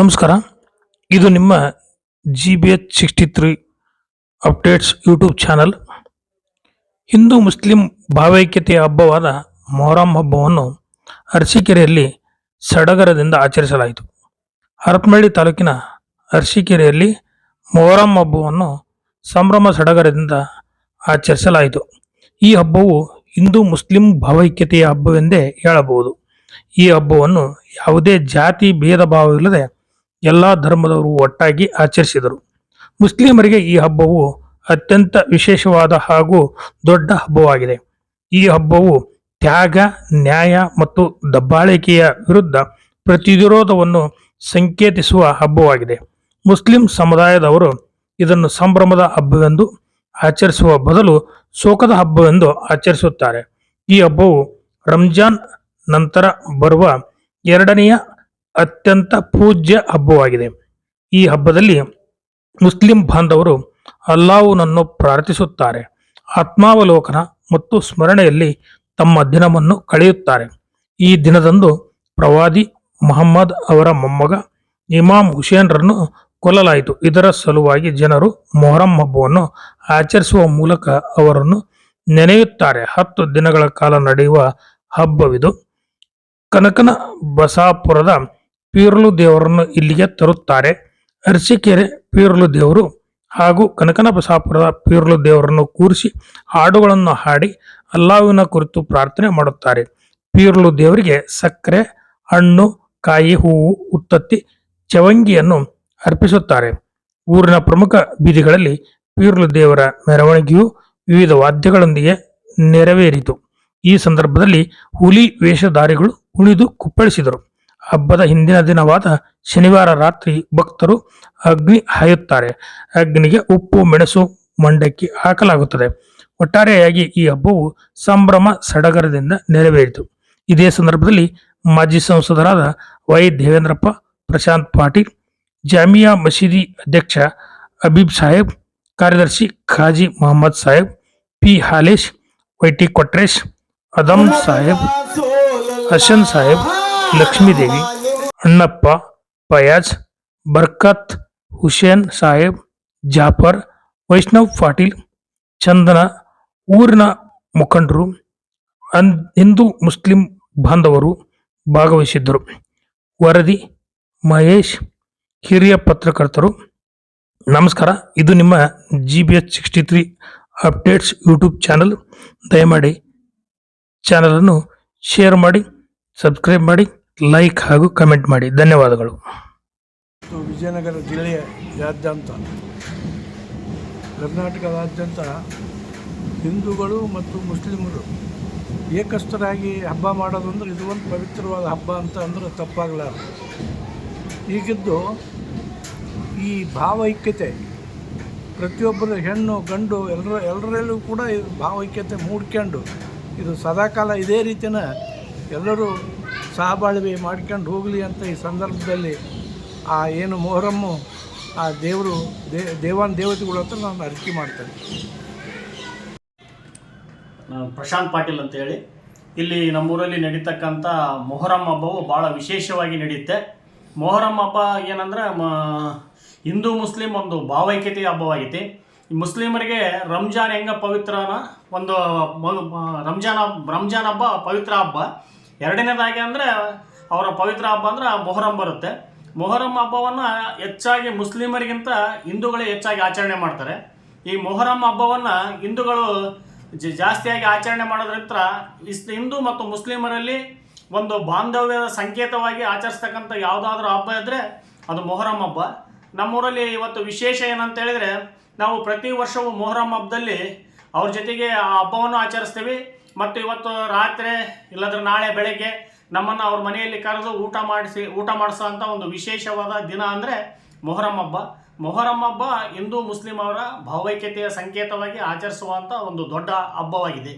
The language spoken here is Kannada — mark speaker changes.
Speaker 1: ನಮಸ್ಕಾರ. ಇದು ನಿಮ್ಮ G B H sixty three updates YouTube channel Hindu Muslim ಭಾವೈಕ್ಯತೆಯ ಹಬ್ಬವಾದ ಮೊಹರಂ ಹಬ್ಬವನ್ನು ಅರಸೀಕೆರೆಯಲ್ಲಿ ಸಡಗರದಿಂದ ಆಚರಿಸಲಾಯಿತು. ಹರಪನಹಳ್ಳಿ ತಾಲೂಕಿನ ಅರಸೀಕೆರೆಯಲ್ಲಿ ಮೊಹರಂ ಹಬ್ಬವನ್ನು ಸಂಭ್ರಮ ಸಡಗರದಿಂದ ಆಚರಿಸಲಾಯಿತು. ಈ ಹಬ್ಬವು ಹಿಂದೂ ಮುಸ್ಲಿಂ ಭಾವೈಕ್ಯತೆಯ ಹಬ್ಬವೆಂದೇ ಹೇಳಬಹುದು. ಈ ಹಬ್ಬವನ್ನು ಯಾವುದೇ ಜಾತಿ, ಭೇದ ಭಾವವಿಲ್ಲದೆ ಎಲ್ಲ ಧರ್ಮದವರು ಒಟ್ಟಾಗಿ ಆಚರಿಸಿದರು. ಮುಸ್ಲಿಮರಿಗೆ ಈ ಹಬ್ಬವು ಅತ್ಯಂತ ವಿಶೇಷವಾದ ಹಾಗೂ ದೊಡ್ಡ ಹಬ್ಬವಾಗಿದೆ. ಈ ಹಬ್ಬವು ತ್ಯಾಗ, ನ್ಯಾಯ ಮತ್ತು ದಬ್ಬಾಳಿಕೆಯ ವಿರುದ್ಧ ಪ್ರತಿರೋಧವನ್ನು ಸಂಕೇತಿಸುವ ಹಬ್ಬವಾಗಿದೆ. ಮುಸ್ಲಿಂ ಸಮುದಾಯದವರು ಇದನ್ನು ಸಂಭ್ರಮದ ಹಬ್ಬವೆಂದು ಆಚರಿಸುವ ಬದಲು ಶೋಕದ ಹಬ್ಬವೆಂದು ಆಚರಿಸುತ್ತಾರೆ. ಈ ಹಬ್ಬವು ರಂಜಾನ್ ನಂತರ ಬರುವ ಎರಡನೆಯ ಅತ್ಯಂತ ಪೂಜ್ಯ ಹಬ್ಬವಾಗಿದೆ. ಈ ಹಬ್ಬದಲ್ಲಿ ಮುಸ್ಲಿಂ ಬಾಂಧವರು ಅಲ್ಲಾವುನನ್ನು ಪ್ರಾರ್ಥಿಸುತ್ತಾರೆ. ಆತ್ಮಾವಲೋಕನ ಮತ್ತು ಸ್ಮರಣೆಯಲ್ಲಿ ತಮ್ಮ ದಿನವನ್ನು ಕಳೆಯುತ್ತಾರೆ. ಈ ದಿನದಂದು ಪ್ರವಾದಿ ಮೊಹಮ್ಮದ್ ಅವರ ಮೊಮ್ಮಗ ಇಮಾಮ್ ಹುಸೇನ್ರನ್ನು ಕೊಲ್ಲಲಾಯಿತು. ಇದರ ಸಲುವಾಗಿ ಜನರು ಮೊಹರಂ ಹಬ್ಬವನ್ನು ಆಚರಿಸುವ ಮೂಲಕ ಅವರನ್ನು ನೆನೆಯುತ್ತಾರೆ. ಹತ್ತು ದಿನಗಳ ಕಾಲ ನಡೆಯುವ ಹಬ್ಬವಿದು. ಕನಕನ ಬಸಾಪುರದ ಪೀರ್ಲು ದೇವರನ್ನು ಇಲ್ಲಿಗೆ ತರುತ್ತಾರೆ. ಅರಸೀಕೆರೆ ಪೀರ್ಲು ದೇವರು ಹಾಗೂ ಕನಕನ ಬಸಾಪುರದ ಪೀರ್ಲು ದೇವರನ್ನು ಕೂರಿಸಿ ಹಾಡುಗಳನ್ನು ಹಾಡಿ ಅಲ್ಲಾವಿನ ಕುರಿತು ಪ್ರಾರ್ಥನೆ ಮಾಡುತ್ತಾರೆ. ಪೀರ್ಲು ದೇವರಿಗೆ ಸಕ್ಕರೆ, ಹಣ್ಣು, ಕಾಯಿ, ಹೂವು, ಉತ್ತತ್ತಿ, ಚವಂಗಿಯನ್ನು ಅರ್ಪಿಸುತ್ತಾರೆ. ಊರಿನ ಪ್ರಮುಖ ಬೀದಿಗಳಲ್ಲಿ ಪೀರ್ಲು ದೇವರ ಮೆರವಣಿಗೆಯು ವಿವಿಧ ವಾದ್ಯಗಳೊಂದಿಗೆ ನೆರವೇರಿತು. ಈ ಸಂದರ್ಭದಲ್ಲಿ ಹುಲಿ ವೇಷಧಾರಿಗಳು ಉಳಿದು ಕುಪ್ಪಳಿಸಿದರು. ಹಬ್ಬದ ಹಿಂದಿನ ದಿನವಾದ ಶನಿವಾರ ರಾತ್ರಿ ಭಕ್ತರು ಅಗ್ನಿ ಹಾಯುತ್ತಾರೆ. ಅಗ್ನಿಗೆ ಉಪ್ಪು, ಮೆಣಸು, ಮಂಡಕ್ಕಿ ಹಾಕಲಾಗುತ್ತದೆ. ಒಟ್ಟಾರೆಯಾಗಿ ಈ ಹಬ್ಬವು ಸಂಭ್ರಮ ಸಡಗರದಿಂದ ನೆರವೇರಿತು. ಇದೇ ಸಂದರ್ಭದಲ್ಲಿ ಮಾಜಿ ಸಂಸದರಾದ ವೈ ದೇವೇಂದ್ರಪ್ಪ, ಪ್ರಶಾಂತ್ ಪಾಟೀಲ್, ಜಾಮಿಯಾ ಮಸೀದಿ ಅಧ್ಯಕ್ಷ ಅಬೀಬ್ ಸಾಹೇಬ್, ಕಾರ್ಯದರ್ಶಿ ಖಾಜಿ ಮೊಹಮ್ಮದ್ ಸಾಹೇಬ್, ಪಿ ಹಾಲೇಶ್ ವೈಟಿ ಕೊಟ್ರೇಶ್ ಅದಮ್ ಸಾಹೇಬ್ ಹಸನ್ ಸಾಹೇಬ್ ಲಕ್ಷ್ಮೀದೇವಿ ಅಣ್ಣಪ್ಪ ಫಯಾಜ್ ಬರ್ಕತ್, ಹುಸೇನ್ ಸಾಹೇಬ್, ಜಾಫರ್, ವೈಷ್ಣವ್ ಪಾಟೀಲ್, ಚಂದನ, ಊರಿನ ಮುಖಂಡರು, ಅನ್, ಹಿಂದೂ ಮುಸ್ಲಿಂ ಬಾಂಧವರು ಭಾಗವಹಿಸಿದ್ದರು. ವರದಿ, ಮಹೇಶ್, ಹಿರಿಯ ಪತ್ರಕರ್ತರು. ನಮಸ್ಕಾರ, ಇದು ನಿಮ್ಮ G B H sixty three updates YouTube channel. ದಯಮಾಡಿ ಚಾನಲನ್ನು ಶೇರ್ ಮಾಡಿ, ಸಬ್ಸ್ಕ್ರೈಬ್ ಮಾಡಿ. ಲೈಕ್ ಹಾಗೂ ಕಮೆಂಟ್ ಮಾಡಿ. ಧನ್ಯವಾದಗಳು.
Speaker 2: ವಿಜಯನಗರ ಜಿಲ್ಲೆಯಾದ್ಯಂತ ಕರ್ನಾಟಕದಾದ್ಯಂತ ಹಿಂದೂಗಳು ಮತ್ತು ಮುಸ್ಲಿಮರು ಏಕಸ್ಥರಾಗಿ ಹಬ್ಬ ಮಾಡೋದು ಅಂದ್ರೆ ಇದು ಒಂದು ಪವಿತ್ರವಾದ ಹಬ್ಬ ಅಂತ ಅಂದ್ರೆ ತಪ್ಪಾಗಲಾರ ಈಗಿದ್ದು ಈ ಭಾವೈಕ್ಯತೆ ಪ್ರತಿಯೊಬ್ಬರು ಹೆಣ್ಣು, ಗಂಡು ಎಲ್ಲರ, ಎಲ್ಲರಲ್ಲೂ ಕೂಡ ಭಾವೈಕ್ಯತೆ ಮೂಡ್ಕೊಂಡು ಇದು ಸದಾಕಾಲ ಇದೇ ರೀತಿನ ಎಲ್ಲರೂ ಸಹಬಾಳ್ವೆ ಮಾಡ್ಕೊಂಡು ಹೋಗಲಿ ಅಂತ ಈ ಸಂದರ್ಭದಲ್ಲಿ ಆ ಏನು ಮೊಹರಮ್ಮು, ಆ ದೇವರು, ದೇ, ದೇವಾನ್ ದೇವತೆಗಳು ಹತ್ರ ನಾನು ಅರಿಕೆ ಮಾಡ್ತೇನೆ.
Speaker 3: ನಾನು ಪ್ರಶಾಂತ್ ಪಾಟೀಲ್ ಅಂತ ಹೇಳಿ. ಇಲ್ಲಿ ನಮ್ಮೂರಲ್ಲಿ ನಡೀತಕ್ಕಂಥ ಮೊಹರಂ ಹಬ್ಬವು ಭಾಳ ವಿಶೇಷವಾಗಿ ನಡೆಯುತ್ತೆ. ಮೊಹರಂ ಹಬ್ಬ ಏನಂದ್ರೆ, ಮ, ಹಿಂದೂ ಮುಸ್ಲಿಂ ಒಂದು ಭಾವೈಕ್ಯತೆಯ ಹಬ್ಬವಾಗೈತಿ. ಈ ಮುಸ್ಲಿಮರಿಗೆ ರಂಜಾನ್ ಹೆಂಗ ಪವಿತ್ರನ ಒಂದು ರಂಜಾನ್ ಹಬ್ಬ ರಂಜಾನ್ ಹಬ್ಬ ಪವಿತ್ರ ಹಬ್ಬ. ಎರಡನೇದಾಗಿ ಅಂದರೆ ಅವರ ಪವಿತ್ರ ಹಬ್ಬ ಅಂದ್ರೆ ಮೊಹರಂ ಬರುತ್ತೆ. ಮೊಹರಂ ಹಬ್ಬವನ್ನು ಹೆಚ್ಚಾಗಿ ಮುಸ್ಲಿಮರಿಗಿಂತ ಹಿಂದೂಗಳೇ ಹೆಚ್ಚಾಗಿ ಆಚರಣೆ ಮಾಡ್ತಾರೆ. ಈ ಮೊಹರಂ ಹಬ್ಬವನ್ನು ಹಿಂದೂಗಳು ಜಾಸ್ತಿಯಾಗಿ ಆಚರಣೆ ಮಾಡೋದ್ರಿಂದ ಇಸ್, ಹಿಂದೂ ಮತ್ತು ಮುಸ್ಲಿಮರಲ್ಲಿ ಒಂದು ಬಾಂಧವ್ಯದ ಸಂಕೇತವಾಗಿ ಆಚರಿಸ್ತಕ್ಕಂಥ ಯಾವುದಾದ್ರೂ ಹಬ್ಬ ಇದ್ದರೆ ಅದು ಮೊಹರಂ ಹಬ್ಬ. ನಮ್ಮೂರಲ್ಲಿ ಇವತ್ತು ವಿಶೇಷ ಏನಂತ ಹೇಳಿದರೆ ನಾವು ಪ್ರತಿ ವರ್ಷವೂ ಮೊಹರಂ ಹಬ್ಬದಲ್ಲಿ ಅವ್ರ ಜೊತೆಗೆ ಆ ಹಬ್ಬವನ್ನು ಆಚರಿಸ್ತೀವಿ. ಮತ್ತು ಇವತ್ತು ರಾತ್ರಿ, ಇಲ್ಲದ್ರೆ ನಾಳೆ ಬೆಳಗ್ಗೆ ನಮ್ಮನ್ನು ಅವ್ರ ಮನೆಯಲ್ಲಿ ಕರೆದು ಊಟ ಮಾಡಿಸಿ, ಊಟ ಮಾಡಿಸೋ ಒಂದು ವಿಶೇಷವಾದ ದಿನ ಅಂದರೆ ಮೊಹರಂ ಹಬ್ಬ. ಮೊಹರಂ ಹಬ್ಬ ಹಿಂದೂ ಮುಸ್ಲಿಂ ಅವರ ಭಾವೈಕ್ಯತೆಯ ಸಂಕೇತವಾಗಿ ಆಚರಿಸುವಂಥ ಒಂದು ದೊಡ್ಡ ಹಬ್ಬವಾಗಿದೆ.